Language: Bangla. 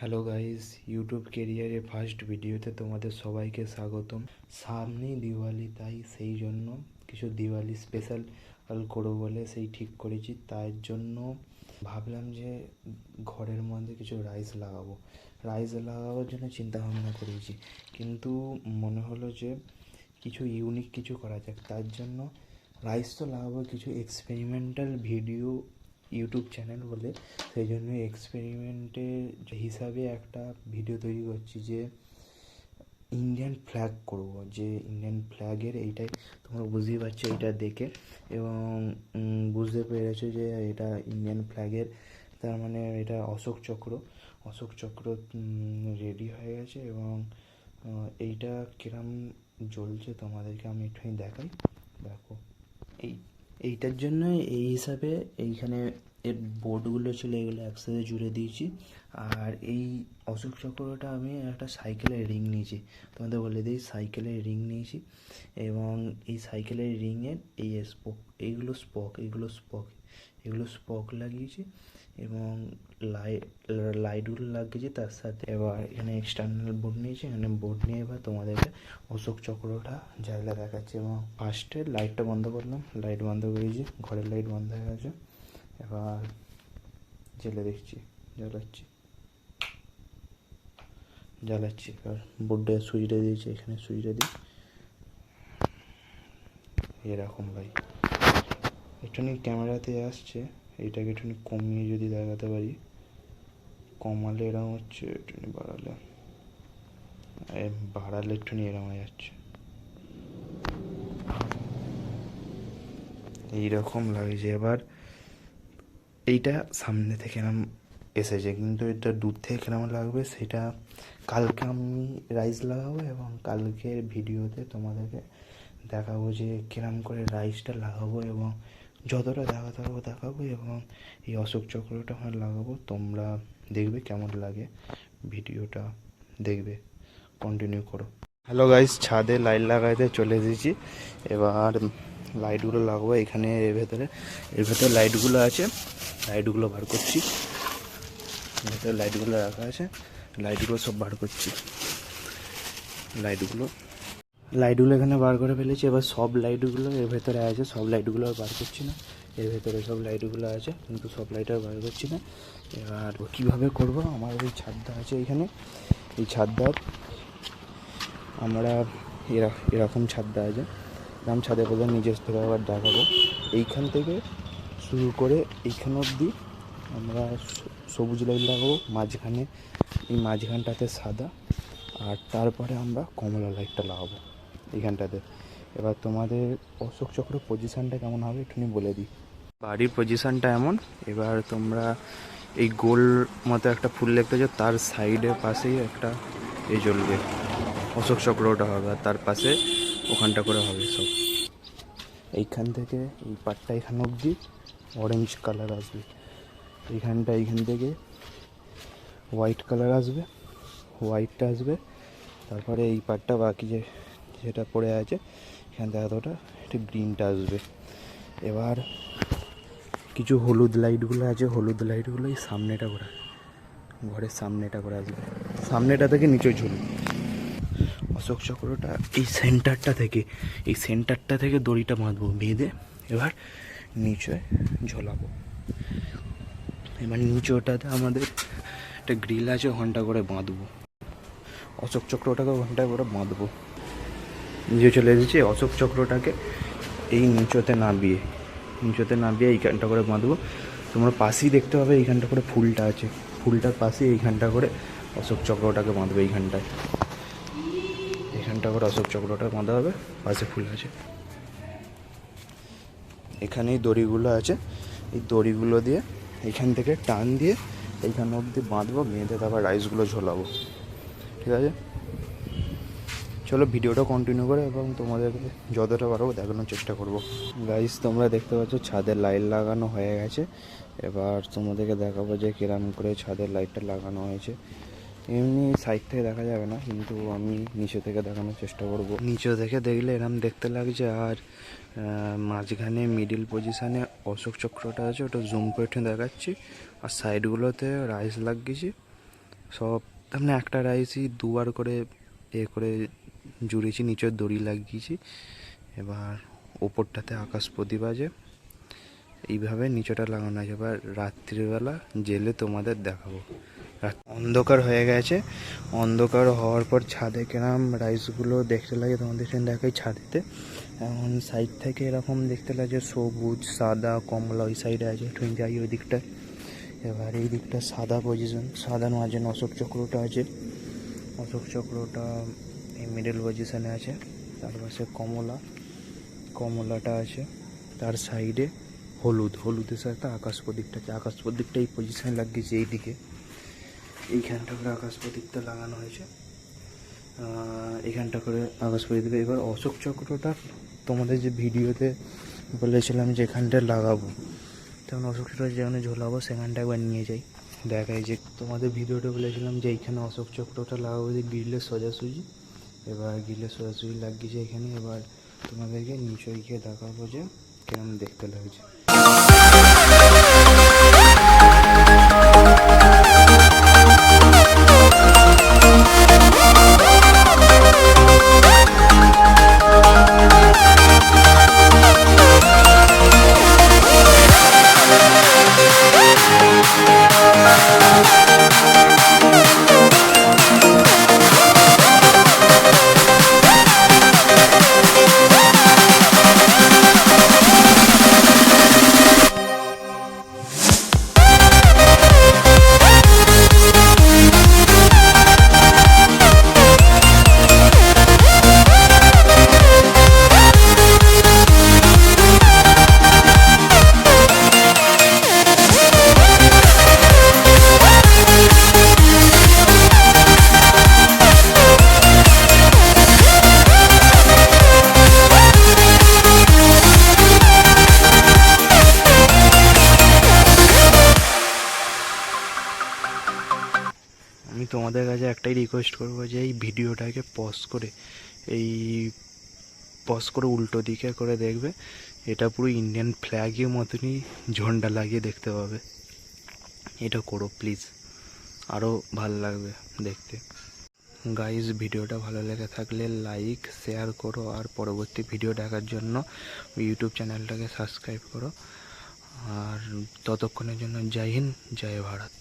হ্যালো গাইস ইউটিউব কেরিয়ারের ফার্স্ট ভিডিওতে তোমাদের সবাইকে স্বাগতম। সামনেই দিওয়ালি, তাই সেই জন্য কিছু দিওয়ালি স্পেশাল করব বলে সেই ঠিক করেছি। তার জন্য ভাবলাম যে ঘরের মধ্যে কিছু রাইস লাগাবো। রাইস লাগাবার জন্য চিন্তা ভাবনা করেছি। কিন্তু মনে হলো যে কিছু ইউনিক কিছু করা যাক। তার জন্য রাইস তো লাগাবো, কিছু এক্সপেরিমেন্টাল ভিডিও ইউটিউব চ্যানেল বলে, সেই জন্য এক্সপেরিমেন্টের হিসাবে একটা ভিডিও তৈরি করছি যে ইন্ডিয়ান ফ্ল্যাগ করব। যে ইন্ডিয়ান ফ্ল্যাগের এইটাই, তোমরা বুঝতেই পারছ এটা দেখে। এবং বুঝতে পেরেছ যে এটা ইন্ডিয়ান ফ্ল্যাগের তার মানে এটা অশোক চক্র। অশোক চক্র রেডি হয়ে গেছে এবং এইটা কিরম জ্বলছে তোমাদেরকে আমি একটুখানি দেখাই। দেখো, এই এইটার জন্য এই হিসাবে এইখানে এর বোর্ডগুলো ছিল, এগুলো একসাথে জুড়ে দিয়েছি। আর এই অশোক চক্রটা আমি একটা সাইকেলের রিং নিয়েছি। তোমাদের বলে দিই সাইকেলের রিং নিয়েছি এবং এই সাইকেলের রিংয়ের এই স্পক এইগুলো স্পক এইগুলো স্পক এগুলো স্পক লাগিয়েছি। এবং লাইট লাইটগুলো লাগিয়েছি তার সাথে। এবার এখানে এক্সটার্নাল বোর্ড নিয়েছি, এখানে বোর্ড নিয়ে এবার তোমাদেরকে অশোক চক্রটা জায়গা দেখাচ্ছে। এবং ফার্স্টে লাইটটা বন্ধ করলাম। লাইট বন্ধ করেছি ঘরের লাইট বন্ধ হয়ে গেছে। এবার জেলে দেখছি, জ্বালাচ্ছি। জ্বালাচ্ছি, এবার বোর্ডে সুইচটা দিয়েছি, এখানে সুইচটা দিই। এরকম ভাই। একটুখানি ক্যামেরাতে আসছে। এইটাকে একটুখানি কমিয়ে যদি দেখাতে পারি, কমালে এরকম হচ্ছে, একটুখানি বাড়ালে। বাড়ালে একটুখানি এরকম হয়ে যাচ্ছে। এইরকম লাগছে এবার এইটা সামনে থেকে এরম এসেছে। কিন্তু এটা দূর থেকে কেরম লাগবে সেটা কালকে আমি রাইস লাগাবো এবং কালকের ভিডিওতে তোমাদেরকে দেখাবো যে কিরম করে রাইসটা লাগাবো এবং যতটা দেখাতে পারব দেখাবো এবং এই অশোক চক্রটা আমার লাগাবো। তোমরা দেখবে কেমন লাগে ভিডিওটা দেখবে। কন্টিনিউ করো। হ্যালো গাইস ছাদে লাইট লাগাইতে চলে এসেছি। এবার লাইটগুলো লাগাবো এখানে, এর ভেতরে। এর ভেতরে লাইটগুলো আছে। লাইটগুলো বার করছি। ভেতরে লাইটগুলো রাখা আছে। লাইটগুলো সব বার করছি। লাইটগুলো লাইটগুলো এখানে বার করে ফেলেছি। এবার সব লাইটগুলো এর ভেতরে আছে। সব লাইটগুলো আর বার করছি না। এর ভেতরে সব লাইটগুলো আছে, কিন্তু সব লাইট আর বার করছি না। এবার কীভাবে করব? আমার ওই ছাদটা আছে এখানে। এই ছাদটার আমরা এরা, এরকম ছাদটা আছে। এরকম ছাদে প্রধান নিজের থেকে আবার দেখাবো। এইখান থেকে শুরু করে এইখান অবধি আমরা সবুজ লাইট লাগাবো। মাঝখানে, এই মাঝখানটাতে সাদা। আর তারপরে আমরা কমলা লাইটটা লাগাবো। এইখানটাতে এবার তোমাদের অশোক চক্র পজিশানটা কেমন হবে একটুখানি বলে দিই। বাড়ির পজিশানটা এমন এবার তোমরা এই গোল মতো একটা ফুল দেখতে পাচ্ছ তার সাইডের পাশেই একটা এ জ্বলবে। অশোক চক্রটা হবে আর তার পাশে ওখানটা করে হবে সব। এইখান থেকে এই পাটটা এখান অবধি অরেঞ্জ কালার আসবে। এইখানটা এইখান থেকে হোয়াইট কালার আসবে হোয়াইটটা আসবে তারপরে এই পাটটা বাকি যে যেটা পড়ে আছে, এখান থেকে এতটা একটু গ্রিনটা আসবে। এবার কিছু হলুদ লাইটগুলো আছে, হলুদ লাইটগুলো এই সামনেটা করে, ঘরের সামনেটা করে আসবে সামনেটা থেকে নিচে ঝুলবে অশোক চক্রটা এই সেন্টারটা থেকে, এই সেন্টারটা থেকে দড়িটা বাঁধবো, বেঁধে এবার নিচে ঝোলাবো। এবার নিচে ওটাতে আমাদের একটা গ্রিল আছে ঘণ্টা করে বাঁধবো। অশোক চক্রটাকে ঘন্টায় করে বাঁধবো। নিচে চলে এসেছি, অশোক চক্রটাকে এই নিচতে নামিয়ে নিচতে নামিয়ে এইখানটা করে বাঁধবো। তোমরা পাশেই দেখতে পাবে এইখানটা করে ফুলটা আছে। ফুলটার পাশে এইখানটা করে অশোক চক্রটাকে বাঁধবে এইখানটায়। এখানটা করে অশোক চক্রটা বাঁধা হবে, পাশে ফুল আছে। এখানেই দড়িগুলো আছে। এই দড়িগুলো দিয়ে এখান থেকে টান দিয়ে এইখান অবধি বাঁধবো, বেঁধে তারপর রাইসগুলো ঝোলাবো। ঠিক আছে? চলো ভিডিওটা কন্টিনিউ করে এবং তোমাদেরকে যতটা পারব দেখানোর চেষ্টা করব। গাইস তোমরা দেখতে পাচ্ছ ছাদের লাইট লাগানো হয়ে গেছে। এবার তোমাদেরকে দেখাবো যে কিরম করে ছাদের লাইটটা লাগানো হয়েছে। এমনি সাইড থেকে দেখা যাবে না, কিন্তু আমি নিচে থেকে দেখানোর চেষ্টা করব। নিচে থেকে দেখলে এরম দেখতে লাগছে আর মাঝখানে মিডিল পজিশানে অশোক চক্রটা আছে, ওটা জুম করে দেখাচ্ছি। আর সাইডগুলোতে রাইস লাগিয়েছি। সব তার মানে একটা রাইসই দুবার করে এ করে জুড়েছি, নিচের দড়ি লাগিয়েছি। এবার ওপরটাতে আকাশ প্রদীপ আছে। এইভাবে নিচেটা লাগানো আছে। এবার রাত্রিবেলা জেলে তোমাদের দেখাবো। অন্ধকার হয়ে গেছে। অন্ধকার হওয়ার পর ছাদে কেরাম রাইসগুলো দেখতে লাগে তোমাদের সেখানে দেখাই ছাদেতে। এখন সাইড থেকে এরকম দেখতে লাগে সবুজ, সাদা, কমলা ওই সাইডে আছে। টোয়েন্টি আই ওই দিকটায় এবার এই দিকটা সাদা পজিশন সাদা মাঝে অশোক চক্রটা আছে। অশোক চক্রটা এই মিডল পজিশনে আছে, তার পাশে কমলা, কমলাটা আছে, তার সাইডে হলুদ, হলুদের সাথে আকাশ প্রদীপটা আছে। আকাশ প্রদীপটা এই পজিশনে লাগিয়েছে এইদিকে। এইখানটা করে আকাশ প্রদীপটা লাগানো হয়েছে। এখানটা করে আকাশ প্রদীপ এবার অশোক চক্রটা তোমাদের যে ভিডিওতে বলেছিলাম যে এখানটা লাগাবো তেমন অশোক চক্র যেখানে ঝোলাবো, সেখানটা একবার নিয়ে যাই। দেখাই যে তোমাদের ভিডিওটা বলেছিলাম যে এইখানে অশোক চক্রটা লাগাবো যে গ্রিলের সোজাসুজি। এবার গিলে সোজাসুজি লাগিয়েছে এখানে এবার তোমাদেরকে নিচে গিয়ে দেখাবো যে কেমন দেখতে লাগছে। একটাই রিকোয়েস্ট করব যে এই ভিডিওটাকে পজ করে, এই পজ করে উল্টো দিকে করে দেখবে, এটা পুরো ইন্ডিয়ান ফ্ল্যাগের মতনই ঝন্ডা লাগিয়ে দেখতে পাবে। এটা করো প্লিজ আরও ভালো লাগবে দেখতে। গাইজ ভিডিওটা ভালো লেগে থাকলে লাইক শেয়ার করো, আর পরবর্তী ভিডিও দেখার জন্য ইউটিউব চ্যানেলটাকে সাবস্ক্রাইব করো। আর ততক্ষণের জন্য জয় হিন্দ, জয় ভারত।